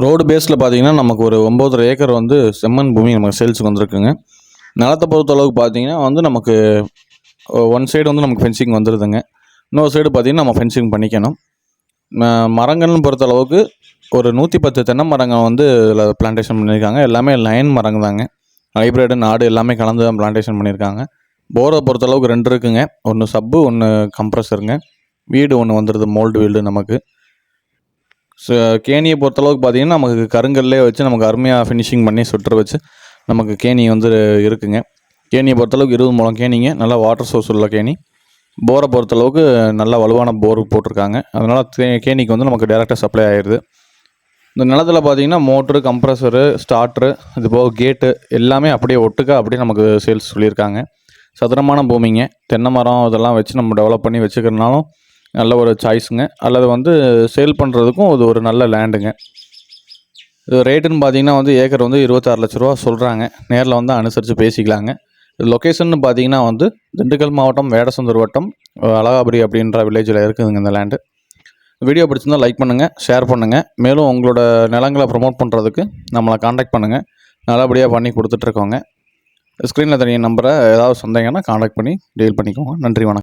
Road பேஸில் பார்த்தீங்கன்னா நமக்கு ஒரு ஒம்பதரை ஏக்கர் வந்து செம்மண் பூமி நமக்கு சேல்ஸுக்கு வந்திருக்குங்க. நிலத்தை பொறுத்த அளவுக்கு பார்த்தீங்கன்னா வந்து நமக்கு ஒன் சைடு வந்து நமக்கு ஃபென்சிங் வந்துடுதுங்க இன்னொரு சைடு பார்த்திங்கன்னா நம்ம ஃபென்சிங் பண்ணிக்கணும். மரங்கள்னு பொறுத்த அளவுக்கு ஒரு நூற்றி பத்து தென்னை மரங்கள் வந்து இதில் பிளான்டேஷன் பண்ணியிருக்காங்க எல்லாமே லைன் மரங்க தாங்க ஹைப்ரிடு நாடு எல்லாமே கலந்து தான் பிளான்டேஷன் பண்ணியிருக்காங்க போரை பொறுத்த அளவுக்கு ரெண்டு இருக்குங்க. ஒன்று சப்பு ஒன்று கம்ப்ரஸருங்க வீடு ஒன்று வந்துடுது மோல்டு வீடு நமக்கு. ஸோ கேணியை பொறுத்தளவுக்கு பார்த்தீங்கன்னா நமக்கு கருங்கல்லே வச்சு நமக்கு அருமையாக ஃபினிஷிங் பண்ணி சுட்டுற வச்சு நமக்கு கேணி வந்து இருக்குங்க. கேணியை பொறுத்தளவுக்கு இருபது மூலம் கேணிங்க. நல்லா வாட்டர் சோர்ஸ் உள்ள கேணி. போரை பொறுத்தளவுக்கு நல்ல வலுவான போர் போட்டிருக்காங்க. அதனால் தே- கேணிக்கு வந்து நமக்கு டேரெக்டாக சப்ளை ஆயிடுது இந்த நிலத்துல பார்த்தீங்கன்னா மோட்ரு கம்ப்ரஸரு ஸ்டார்ட்ரு இது போக கேட்டு எல்லாமே அப்படியே ஒட்டுக்கா அப்படியே நமக்கு சேல்ஸ் சொல்லியிருக்காங்க. சதுரமான பூமிங்க. தென்னை மரம் இதெல்லாம் வச்சு நம்ம டெவலப் பண்ணி வச்சுக்கிறனாலும் நல்ல ஒரு சாய்ஸுங்க அல்லது வந்து சேல் பண்ணுறதுக்கும் அது ஒரு நல்ல லேண்டுங்க இது ரேட்டுன்னு பார்த்தீங்கன்னா வந்து ஏக்கர் வந்து இருபத்தாறு லட்ச ரூபா சொல்கிறாங்க நேரில் வந்து அனுசரித்து பேசிக்கலாங்க. லொக்கேஷன் பார்த்தீங்கன்னா வந்து திண்டுக்கல் மாவட்டம் வேடசந்தூர் வட்டம் அழகாபுரி அப்படின்ற வில்லேஜில் இருக்குதுங்க இந்த லேண்டு வீடியோ பிடிச்சிருந்தா லைக் பண்ணுங்கள் ஷேர் பண்ணுங்கள் மேலும் உங்களோட நிலங்களை ப்ரொமோட் பண்ணுறதுக்கு நம்மளை காண்டாக்ட் பண்ணுங்கள் நல்லபடியாக பண்ணி கொடுத்துட்ருக்கோங்க ஸ்க்ரீனில் தெரிய நம்பரை ஏதாவது சொந்தங்கன்னா காண்டாக்ட் பண்ணி டீல் பண்ணிக்கோங்க. நன்றி வணக்கம்.